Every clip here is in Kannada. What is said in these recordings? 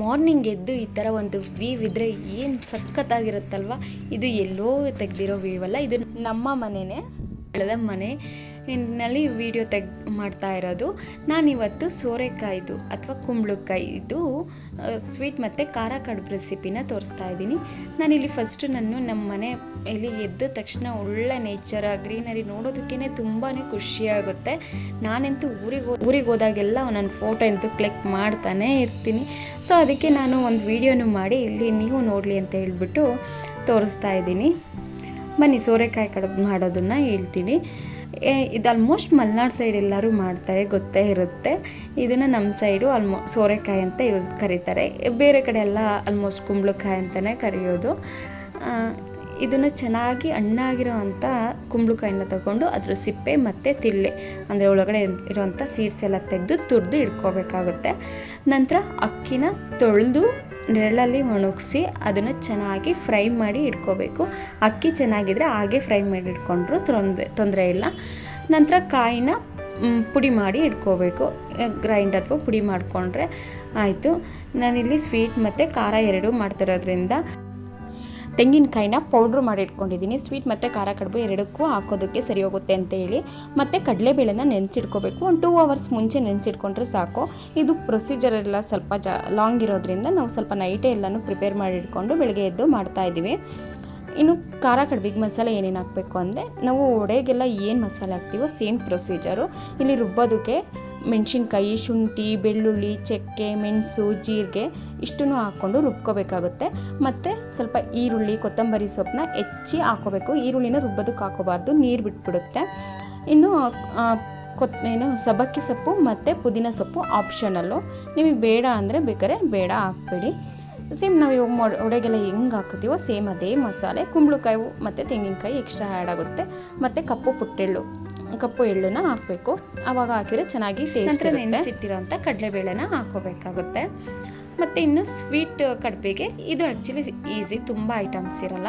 ಮಾರ್ನಿಂಗ್ ಎದ್ದು ಈ ಥರ ಒಂದು ವೀವ್ ಇದ್ದರೆ ಏನು ಸಖತ್ತಾಗಿರುತ್ತಲ್ವ? ಇದು ಎಲ್ಲೋ ತೆಗೆದಿರೋ ವೀವ್ ಅಲ್ಲ, ಇದು ನಮ್ಮ ಮನೆಯೇ ಬೆಳೆದ ಮನೆ ವಿಡಿಯೋ ತೆಗ್ ಮಾಡ್ತಾ ಇರೋದು. ನಾನಿವತ್ತು ಸೋರೆಕಾಯಿದು ಅಥವಾ ಕುಂಬಳಕಾಯಿದು ಸ್ವೀಟ್ ಮತ್ತು ಖಾರ ಕಡುಬು ರೆಸಿಪಿನ ತೋರಿಸ್ತಾ ಇದ್ದೀನಿ. ನಾನಿಲ್ಲಿ ಫಸ್ಟು ನಾನು ನಮ್ಮ ಮನೆ ಇಲ್ಲಿ ಎದ್ದ ತಕ್ಷಣ ಒಳ್ಳೆ ನೇಚರ ಗ್ರೀನರಿ ನೋಡೋದಕ್ಕೇ ತುಂಬಾ ಖುಷಿಯಾಗುತ್ತೆ. ನಾನಂತೂ ಊರಿಗೆ ಊರಿಗೆ ಹೋದಾಗೆಲ್ಲ ನನ್ನ ಫೋಟೋ ಅಂತೂ ಕ್ಲಿಕ್ ಮಾಡ್ತಾನೆ ಇರ್ತೀನಿ. ಸೊ ಅದಕ್ಕೆ ನಾನು ಒಂದು ವೀಡಿಯೋನು ಮಾಡಿ ಇಲ್ಲಿ ನೀವು ನೋಡಲಿ ಅಂತ ಹೇಳ್ಬಿಟ್ಟು ತೋರಿಸ್ತಾ ಇದ್ದೀನಿ. ಬನ್ನಿ, ಸೋರೆಕಾಯಿ ಕಡುಬು ಮಾಡೋದನ್ನು ಹೇಳ್ತೀನಿ. ಇದು ಆಲ್ಮೋಸ್ಟ್ ಮಲೆನಾಡು ಸೈಡ್ ಎಲ್ಲರೂ ಮಾಡ್ತಾರೆ, ಗೊತ್ತೇ ಇರುತ್ತೆ. ಇದನ್ನು ನಮ್ಮ ಸೈಡು ಆಲ್ಮೋ ಸೋರೆಕಾಯಿ ಅಂತ ಯೂಸ್, ಕರೀತಾರೆ. ಬೇರೆ ಕಡೆ ಎಲ್ಲ ಆಲ್ಮೋಸ್ಟ್ ಕುಂಬಳಕಾಯಿ ಅಂತಲೇ ಕರೆಯೋದು. ಇದನ್ನು ಚೆನ್ನಾಗಿ ಹಣ್ಣಾಗಿರೋ ಅಂಥ ಕುಂಬಳಕಾಯಿನ ತಗೊಂಡು ಅದರ ಸಿಪ್ಪೆ ಮತ್ತು ತಿಳ್ಳೆ, ಅಂದರೆ ಒಳಗಡೆ ಇರೋವಂಥ ಸೀಡ್ಸ್ ಎಲ್ಲ ತೆಗೆದು ತುರಿದು ಇಟ್ಕೋಬೇಕಾಗುತ್ತೆ. ನಂತರ ಅಕ್ಕಿನ ತೊಳೆದು ನೆರಳಲ್ಲಿ ಒಣಗಿಸಿ ಅದನ್ನು ಚೆನ್ನಾಗಿ ಫ್ರೈ ಮಾಡಿ ಇಟ್ಕೋಬೇಕು. ಅಕ್ಕಿ ಚೆನ್ನಾಗಿದ್ರೆ ಹಾಗೆ ಫ್ರೈ ಮಾಡಿ ಇಟ್ಕೊಂಡ್ರು ತೊಂದರೆ ತೊಂದರೆ ಇಲ್ಲ. ನಂತರ ಕಾಯಿನ ಪುಡಿ ಮಾಡಿ ಇಟ್ಕೋಬೇಕು. ಗ್ರೈಂಡ್ ಅಥವಾ ಪುಡಿ ಮಾಡಿಕೊಂಡ್ರೆ ಆಯಿತು. ನಾನಿಲ್ಲಿ ಸ್ವೀಟ್ ಮತ್ತು ಖಾರ ಎರಡೂ ಮಾಡ್ತಿರೋದ್ರಿಂದ ತೆಂಗಿನಕಾಯಿನ ಪೌಡ್ರ್ ಮಾಡಿ ಇಟ್ಕೊಂಡಿದ್ದೀನಿ ಸ್ವೀಟ್ ಮತ್ತು ಖಾರ ಕಡುಬು ಎರಡಕ್ಕೂ ಹಾಕೋದಕ್ಕೆ ಸರಿ ಹೋಗುತ್ತೆ ಅಂತ ಹೇಳಿ. ಮತ್ತು ಕಡಲೆಬೇಳೆನ ನೆನೆಸಿಟ್ಕೋಬೇಕು. ಒಂದು ಟೂ ಅವರ್ಸ್ ಮುಂಚೆ ನೆನೆಸಿಟ್ಕೊಂಡ್ರೆ ಸಾಕು. ಇದು ಪ್ರೊಸೀಜರ್ ಎಲ್ಲ ಸ್ವಲ್ಪ ಜಾ ಲಾಂಗ್ ಇರೋದ್ರಿಂದ ನಾವು ಸ್ವಲ್ಪ ನೈಟೇ ಎಲ್ಲನೂ ಪ್ರಿಪೇರ್ ಮಾಡಿ ಇಟ್ಕೊಂಡು ಬೆಳಗ್ಗೆ ಎದ್ದು ಮಾಡ್ತಾ ಇದ್ದೀವಿ. ಇನ್ನು ಖಾರ ಕಡ್ಬಿಗೆ ಮಸಾಲೆ ಏನೇನು ಹಾಕಬೇಕು ಅಂದರೆ, ನಾವು ಒಡೆಗೆಲ್ಲ ಏನು ಮಸಾಲೆ ಹಾಕ್ತೀವೋ ಸೇಮ್ ಪ್ರೊಸೀಜರು ಇಲ್ಲಿ ರುಬ್ಬೋದಕ್ಕೆ ಮೆಣಸಿನ್ಕಾಯಿ, ಶುಂಠಿ, ಬೆಳ್ಳುಳ್ಳಿ, ಚಕ್ಕೆ, ಮೆಣಸು, ಜೀರಿಗೆ ಇಷ್ಟನ್ನು ಹಾಕ್ಕೊಂಡು ರುಬ್ಕೋಬೇಕಾಗುತ್ತೆ. ಮತ್ತು ಸ್ವಲ್ಪ ಈರುಳ್ಳಿ, ಕೊತ್ತಂಬರಿ ಸೊಪ್ಪನ್ನ ಹೆಚ್ಚಿ ಹಾಕೋಬೇಕು ಈರುಳ್ಳಿನ ರುಬ್ಬೋದಕ್ಕೆ ಹಾಕೋಬಾರ್ದು ನೀರು ಬಿಟ್ಬಿಡುತ್ತೆ. ಇನ್ನು ಕೊತ್, ಏನು, ಸಬ್ಬಕ್ಕಿ ಸೊಪ್ಪು ಮತ್ತು ಪುದೀನ ಸೊಪ್ಪು ಆಪ್ಷನಲ್ಲು ನಿಮಗೆ ಬೇಡ ಅಂದರೆ ಬೇಕಾದ್ರೆ ಬೇಡ, ಹಾಕ್ಬೇಡಿ. ಸೇಮ್ ನಾವು ಇವಾಗ ಮೊ ಒಡೆಗೆಲ್ಲ ಹೆಂಗೆ ಹಾಕ್ತೀವೋ ಸೇಮ್ ಅದೇ ಮಸಾಲೆ. ಕುಂಬಳಕಾಯಿ ಮತ್ತು ತೆಂಗಿನಕಾಯಿ ಎಕ್ಸ್ಟ್ರಾ ಆ್ಯಡ್ ಆಗುತ್ತೆ. ಮತ್ತು ಕಪ್ಪು ಪುಟ್ಟೆಳ್ಳು. ಕಪ್ಪು ಎಳ್ಳನ್ನ ಹಾಕಬೇಕು. ಆವಾಗ ಹಾಕಿದ್ರೆ ಚೆನ್ನಾಗಿ ಟೇಸ್ಟ್ ನೆನೆಸಿಟ್ಟಿರೋಂಥ ಕಡಲೆಬೇಳೆನ ಹಾಕೋಬೇಕಾಗುತ್ತೆ ಮತ್ತು ಇನ್ನು ಸ್ವೀಟ್ ಕಡುಬಿಗೆ ಇದು ಆ್ಯಕ್ಚುಲಿ ಈಸಿ ತುಂಬ ಐಟಮ್ಸ್ ಇರಲ್ಲ.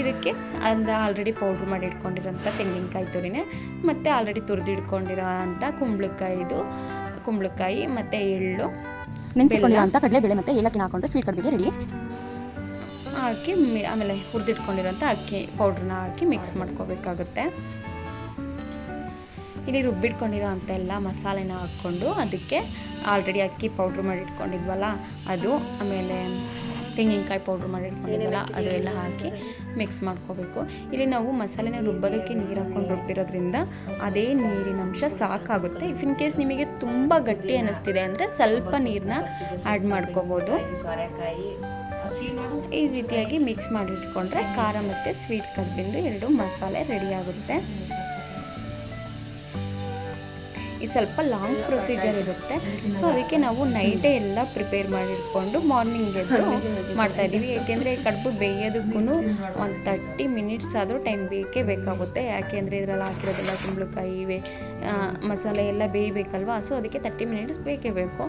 ಇದಕ್ಕೆ ಅಂದ ಆಲ್ರೆಡಿ ಪೌಡ್ರ್ ಮಾಡಿ ಇಟ್ಕೊಂಡಿರೋಂಥ ತೆಂಗಿನಕಾಯಿ ತುರಿನೇ ಮತ್ತು ಆಲ್ರೆಡಿ ತುರಿದಿಡ್ಕೊಂಡಿರೋ ಅಂಥ ಕುಂಬಳಕಾಯಿದು ಕುಂಬಳಕಾಯಿ ಮತ್ತು ಎಳ್ಳು ನೆನೆಸಿಕೊಂಡಿರೋಂಥ ಕಡಲೆಬೇಳೆ ಮತ್ತು ಏಲಕ್ಕಿನ ಹಾಕೊಂಡ್ರೆ ಸ್ವೀಟ್ ಕಡುಬಿಗೆ ರೆಡಿ ಹಾಕಿ ಆಮೇಲೆ ಹುರಿದಿಟ್ಕೊಂಡಿರೋಂಥ ಅಕ್ಕಿ ಪೌಡ್ರನ್ನ ಹಾಕಿ ಮಿಕ್ಸ್ ಮಾಡ್ಕೋಬೇಕಾಗುತ್ತೆ. ಇಲ್ಲಿ ರುಬ್ಬಿಟ್ಕೊಂಡಿರೋ ಅಂಥ ಎಲ್ಲ ಮಸಾಲೆನ ಹಾಕ್ಕೊಂಡು ಅದಕ್ಕೆ ಆಲ್ರೆಡಿ ಅಕ್ಕಿ ಪೌಡ್ರ್ ಮಾಡಿಟ್ಕೊಂಡಿದ್ವಲ್ಲ, ಅದು, ಆಮೇಲೆ ತೆಂಗಿನಕಾಯಿ ಪೌಡ್ರ್ ಮಾಡಿಟ್ಕೊಂಡಿದ್ವಲ್ಲ, ಅದು ಎಲ್ಲ ಹಾಕಿ ಮಿಕ್ಸ್ ಮಾಡ್ಕೋಬೇಕು. ಇಲ್ಲಿ ನಾವು ಮಸಾಲೆನ ರುಬ್ಬೋದಕ್ಕೆ ನೀರು ಹಾಕ್ಕೊಂಡು ರುಬ್ಬಿರೋದ್ರಿಂದ ಅದೇ ನೀರಿನ ಅಂಶ ಸಾಕಾಗುತ್ತೆ. ಇಫ್ ಇನ್ ಕೇಸ್ ನಿಮಗೆ ತುಂಬ ಗಟ್ಟಿ ಅನ್ನಿಸ್ತಿದೆ ಅಂದರೆ ಸ್ವಲ್ಪ ನೀರನ್ನ ಆ್ಯಡ್ ಮಾಡ್ಕೋಬೋದು. ಈ ರೀತಿಯಾಗಿ ಮಿಕ್ಸ್ ಮಾಡಿಟ್ಕೊಂಡ್ರೆ ಖಾರ ಮತ್ತು ಸ್ವೀಟ್ ಕಬ್ಬಿಂದು ಎರಡು ಮಸಾಲೆ ರೆಡಿ ಈ ಸ್ವಲ್ಪ ಲಾಂಗ್ ಪ್ರೊಸೀಜರ್ ಇರುತ್ತೆ. ಸೊ ಅದಕ್ಕೆ ನಾವು ನೈಟೇ ಎಲ್ಲ ಪ್ರಿಪೇರ್ ಮಾಡಿಟ್ಕೊಂಡು ಮಾರ್ನಿಂಗ್ ಎದ್ದು ಮಾಡ್ತಾ ಇದ್ದೀವಿ. ಏಕೆಂದರೆ ಕಡುಬು ಬೇಯೋದಕ್ಕೂ ಒಂದು ತರ್ಟಿ ಮಿನಿಟ್ಸ್ ಆದರೂ ಟೈಮ್ ಬೇಕೇ ಬೇಕಾಗುತ್ತೆ. ಯಾಕೆಂದರೆ ಇದರಲ್ಲಿ ಹಾಕಿರೋದೆಲ್ಲ ಕುಂಬಳಕಾಯಿ ಇವೆ ಮಸಾಲೆ ಎಲ್ಲ ಬೇಯಬೇಕಲ್ವಾ? ಸೊ ಅದಕ್ಕೆ ತರ್ಟಿ ಮಿನಿಟ್ಸ್ ಬೇಕೇ ಬೇಕು.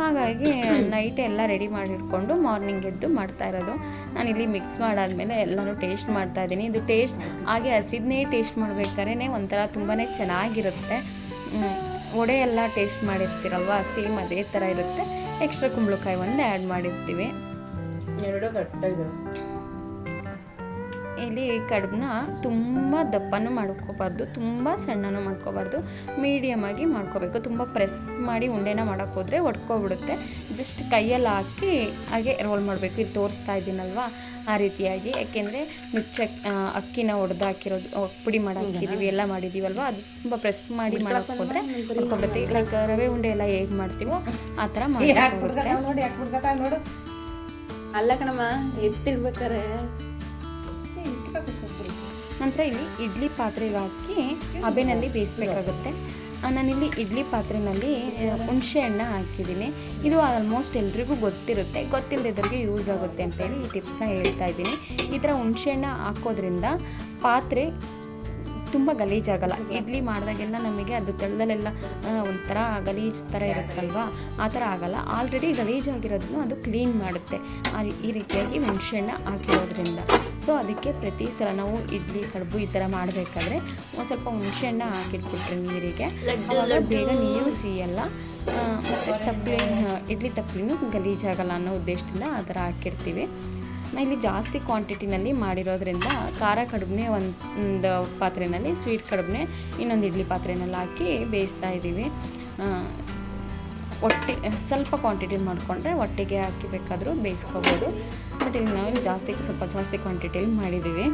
ಹಾಗಾಗಿ ನೈಟ್ ಎಲ್ಲ ರೆಡಿ ಮಾಡಿಟ್ಕೊಂಡು ಮಾರ್ನಿಂಗ್ ಎದ್ದು ಮಾಡ್ತಾ ಇರೋದು. ನಾನು ಇಲ್ಲಿ ಮಿಕ್ಸ್ ಮಾಡಾದ್ಮೇಲೆ ಎಲ್ಲನೂ ಟೇಸ್ಟ್ ಮಾಡ್ತಾ ಇದ್ದೀನಿ. ಇದು ಟೇಸ್ಟ್ ಹಾಗೆ ಹಸಿದನ್ನೇ ಟೇಸ್ಟ್ ಮಾಡ್ಬೇಕಾದ್ರೆ ಒಂಥರ ತುಂಬಾ ಚೆನ್ನಾಗಿರುತ್ತೆ. ವಡೆ ಎಲ್ಲ ಟೇಸ್ಟ್ ಮಾಡಿರ್ತೀರಲ್ವ? ಸೇಮ್ ಅದೇ ಥರ ಇರುತ್ತೆ. ಎಕ್ಸ್ಟ್ರಾ ಕುಂಬಳಕಾಯಿ ಒಂದು ಆ್ಯಡ್ ಮಾಡಿರ್ತೀವಿ. ಎರಡು ಕಟ್ಟ ಇಲ್ಲಿ ಕಡುಬನ್ನ ತುಂಬ ದಪ್ಪನೂ ಮಾಡ್ಕೋಬಾರ್ದು ತುಂಬ ಸಣ್ಣನೂ ಮಾಡ್ಕೋಬಾರ್ದು ಮೀಡಿಯಮ್ ಆಗಿ ಮಾಡ್ಕೋಬೇಕು. ತುಂಬ ಪ್ರೆಸ್ ಮಾಡಿ ಉಂಡೆನ ಮಾಡೋಕ್ಕೆ ಹೋದರೆ ಒಡ್ಕೊಬಿಡುತ್ತೆ. ಜಸ್ಟ್ ಕೈಯಲ್ಲಿ ಹಾಕಿ ಹಾಗೆ ರೋಲ್ ಮಾಡಬೇಕು. ಇದು ತೋರಿಸ್ತಾ ಇದ್ದೀನಲ್ವಾ? ಆ ರೀತಿಯಾಗಿ. ಯಾಕೆಂದರೆ ನುಚ್ಚ ಅಕ್ಕಿನ ಒಡೆದು ಹಾಕಿರೋದು ಪುಡಿ ಮಾಡಿ ಹಾಕಿದ್ದೀವಿ ಎಲ್ಲ ಮಾಡಿದ್ದೀವಲ್ವ ಅದು ತುಂಬ ಪ್ರೆಸ್ ಮಾಡಿ ಮಾಡೋಕ್ಕೆ ಹೋದರೆ ಲೈಕ್ ರವೆ ಉಂಡೆ ಎಲ್ಲ ಹೇಗೆ ಮಾಡ್ತೀವೋ ಆ ಥರ ಮಾಡಿ ನೋಡಿ ಯಾಕೆ ನೋಡು. ಅಲ್ಲ ಕಣಮ್ಮ ಎತ್ತಿಡ್ಬೇಕಾರೆ? ನಂತರ ಇಲ್ಲಿ ಇಡ್ಲಿ ಪಾತ್ರೆಗೆ ಹಾಕಿ ಹಬೆನಲ್ಲಿ ಬೇಯಿಸ್ಬೇಕಾಗುತ್ತೆ. ನಾನಿಲ್ಲಿ ಇಡ್ಲಿ ಪಾತ್ರೆನಲ್ಲಿ ಹುಣಸೆ ಹಣ್ಣು ಹಾಕಿದ್ದೀನಿ. ಇದು ಆಲ್ಮೋಸ್ಟ್ ಎಲ್ರಿಗೂ ಗೊತ್ತಿರುತ್ತೆ. ಗೊತ್ತಿಲ್ಲದಿದ್ದವ್ರಿಗೆ ಯೂಸ್ ಆಗುತ್ತೆ ಅಂತೇಳಿ ಈ ಟಿಪ್ಸ್ನ ಹೇಳ್ತಾ ಇದ್ದೀನಿ. ಈ ಥರ ಹುಣಸೆ ಹಣ್ಣು ಹಾಕೋದ್ರಿಂದ ಪಾತ್ರೆ ತುಂಬ ಗಲೀಜಾಗಲ್ಲ. ಇಡ್ಲಿ ಮಾಡಿದಾಗೆಲ್ಲ ನಮಗೆ ಅದು ತೆಳ್ಳಲೆಲ್ಲ ಒಂಥರ ಗಲೀಜ್ ಥರ ಇರುತ್ತಲ್ವಾ? ಆ ಥರ ಆಗಲ್ಲ. ಆಲ್ರೆಡಿ ಗಲೀಜಾಗಿರೋದನ್ನು ಅದು ಕ್ಲೀನ್ ಮಾಡುತ್ತೆ. ಆ ರೀ- ಈ ರೀತಿಯಾಗಿ ಹುಣಸೆಹಣ್ಣ ಹಾಕಿರೋದ್ರಿಂದ. ಸೊ ಅದಕ್ಕೆ ಪ್ರತಿ ಸಲ ನಾವು ಇಡ್ಲಿ ಕಡುಬು ಈ ಥರ ಮಾಡಬೇಕಾದ್ರೆ ಒಂದು ಸ್ವಲ್ಪ ಹುಣಸೆಹಣ್ಣ ಹಾಕಿಟ್ಬಿಟ್ರೆ ನೀರಿಗೆ. ಬೇಗ ನೀರು ಸಿಯಲ್ಲ ಮತ್ತು ತಪ್ಪಲಿ ಇಡ್ಲಿ ತಪ್ಪಲಿನೂ ಗಲೀಜಾಗಲ್ಲ ಅನ್ನೋ ಉದ್ದೇಶದಿಂದ ಆ ಥರ ಹಾಕಿರ್ತೀವಿ. ನಾ ಇಲ್ಲಿ ಜಾಸ್ತಿ ಕ್ವಾಂಟಿಟಿನಲ್ಲಿ ಮಾಡಿರೋದ್ರಿಂದ ಖಾರ ಕಡುಬನ್ನೇ ಒಂದು ಪಾತ್ರೆಯಲ್ಲಿ ಸ್ವೀಟ್ ಕಡುಬನ್ನೇ ಇನ್ನೊಂದು ಇಡ್ಲಿ ಪಾತ್ರೆನಲ್ಲಿ ಹಾಕಿ ಬೇಯಿಸ್ತಾ ಇದ್ದೀವಿ. ಒಟ್ಟಿ, ಸ್ವಲ್ಪ ಕ್ವಾಂಟಿಟಿ ಮಾಡಿಕೊಂಡ್ರೆ ಒಟ್ಟಿಗೆ ಹಾಕಿ ಬೇಕಾದರೂ ಬೇಯಿಸ್ಕೋಬೋದು. ಬಟ್ ಇಲ್ಲಿ ನಾವು ಜಾಸ್ತಿ, ಸ್ವಲ್ಪ ಜಾಸ್ತಿ ಕ್ವಾಂಟಿಟಿಯಲ್ಲಿ ಮಾಡಿದ್ದೀವಿ.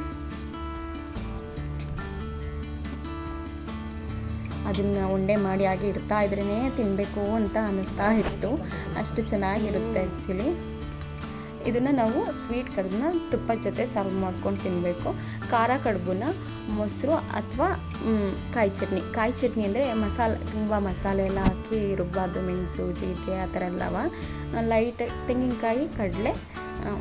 ಅದನ್ನು ಉಂಡೆ ಮಾಡಿ ಆಗಿ ಇಡ್ತಾ ಇದ್ರೇ ತಿನ್ನಬೇಕು ಅಂತ ಅನ್ನಿಸ್ತಾ ಇತ್ತು. ಅಷ್ಟು ಚೆನ್ನಾಗಿರುತ್ತೆ ಆ್ಯಕ್ಚುಲಿ ಇದನ್ನು ನಾವು ಸ್ವೀಟ್ ಕಡುಬನ್ನ ತುಪ್ಪದ ಜೊತೆ ಸರ್ವ್ ಮಾಡ್ಕೊಂಡು ತಿನ್ನಬೇಕು ಖಾರ ಕಡುಬನ್ನ, ಮೊಸರು ಅಥವಾ ಕಾಯಿ ಚಟ್ನಿ. ಕಾಯಿ ಚಟ್ನಿ ಅಂದರೆ ಮಸಾಲೆ, ತುಂಬ ಮಸಾಲೆ ಎಲ್ಲ ಹಾಕಿ ರುಬ್ಬಾರ್ದು, ಮೆಣಸು, ಜೀರಿಗೆ ಆ ಥರ ಎಲ್ಲವ ಲೈಟ್ ತೆಂಗಿನಕಾಯಿ, ಕಡಲೆ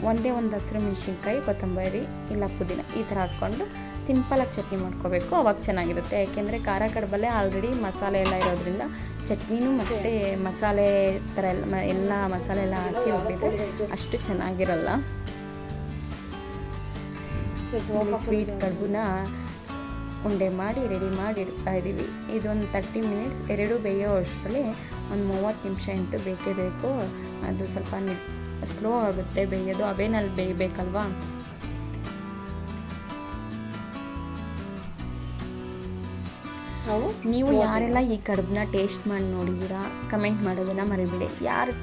ಒಂದೇ ಒಂದು ಹಸಿರು ಮೆಣಸಿನ್ಕಾಯಿ, ಕೊತ್ತಂಬರಿ, ಇಲ್ಲ ಪುದೀನ ಈ ಥರ ಹಾಕ್ಕೊಂಡು ಸಿಂಪಲಾಗಿ ಚಟ್ನಿ ಮಾಡ್ಕೋಬೇಕು. ಅವಾಗ ಚೆನ್ನಾಗಿರುತ್ತೆ. ಯಾಕೆಂದರೆ ಖಾರ ಕಡಬಲ್ಲೇ ಆಲ್ರೆಡಿ ಮಸಾಲೆ ಎಲ್ಲ ಇರೋದ್ರಿಂದ ಚಟ್ನಿನೂ ಮತ್ತು ಮಸಾಲೆ ಥರ ಎಲ್ಲ ಎಲ್ಲ ಮಸಾಲೆ ಎಲ್ಲ ಹಾಕಿ ರುಬ್ಬಿದ್ರೆ ಅಷ್ಟು ಚೆನ್ನಾಗಿರಲ್ಲ. ಸ್ವೀಟ್ ಕಡುಬನ್ನ ಉಂಡೆ ಮಾಡಿ ರೆಡಿ ಮಾಡಿ ಇಡ್ತಾ ಇದ್ದೀವಿ ಇದೊಂದು ತರ್ಟಿ ಮಿನಿಟ್ಸ್ ಎರಡು ಬೇಯೋ ಅಷ್ಟರಲ್ಲಿ ಒಂದು ಮೂವತ್ತು ನಿಮಿಷ ಅಂತೂ ಬೇಕೇ ಬೇಕು. ಅದು ಸ್ವಲ್ಪ ಸ್ಲೋ ಆಗುತ್ತೆ ಬೇಯೋದು. ಅವೇನಲ್ಲಿ ಬೇಯಬೇಕಲ್ವಾ? ನಾವು ನೀವು ಯಾರೆಲ್ಲ ಈ ಕಡುಬನ್ನ ಟೇಸ್ಟ್ ಮಾಡಿ ನೋಡಿದ್ದೀರಾ? ಕಮೆಂಟ್ ಮಾಡೋದನ್ನು ಮರಿಬೇಡಿ. ಯಾರು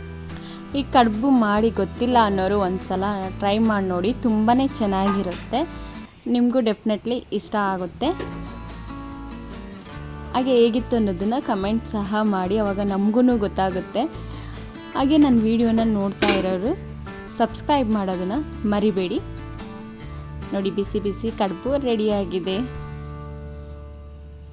ಈ ಕಡುಬು ಮಾಡಿ ಗೊತ್ತಿಲ್ಲ ಅನ್ನೋರು ಒಂದು ಸಲ ಟ್ರೈ ಮಾಡಿ ನೋಡಿ. ತುಂಬಾ ಚೆನ್ನಾಗಿರುತ್ತೆ. ನಿಮಗೂ ಡೆಫಿನೆಟ್ಲಿ ಇಷ್ಟ ಆಗುತ್ತೆ. ಹಾಗೆ ಹೇಗಿತ್ತು ಅನ್ನೋದನ್ನು ಕಮೆಂಟ್ ಸಹ ಮಾಡಿ. ಅವಾಗ ನಮಗೂ ಗೊತ್ತಾಗುತ್ತೆ. ಹಾಗೆ ನನ್ನ ವೀಡಿಯೋನ ನೋಡ್ತಾ ಇರೋರು ಸಬ್ಸ್ಕ್ರೈಬ್ ಮಾಡೋದನ್ನು ಮರಿಬೇಡಿ. ನೋಡಿ ಬಿಸಿ ಬಿಸಿ ಕಡುಬು ರೆಡಿಯಾಗಿದೆ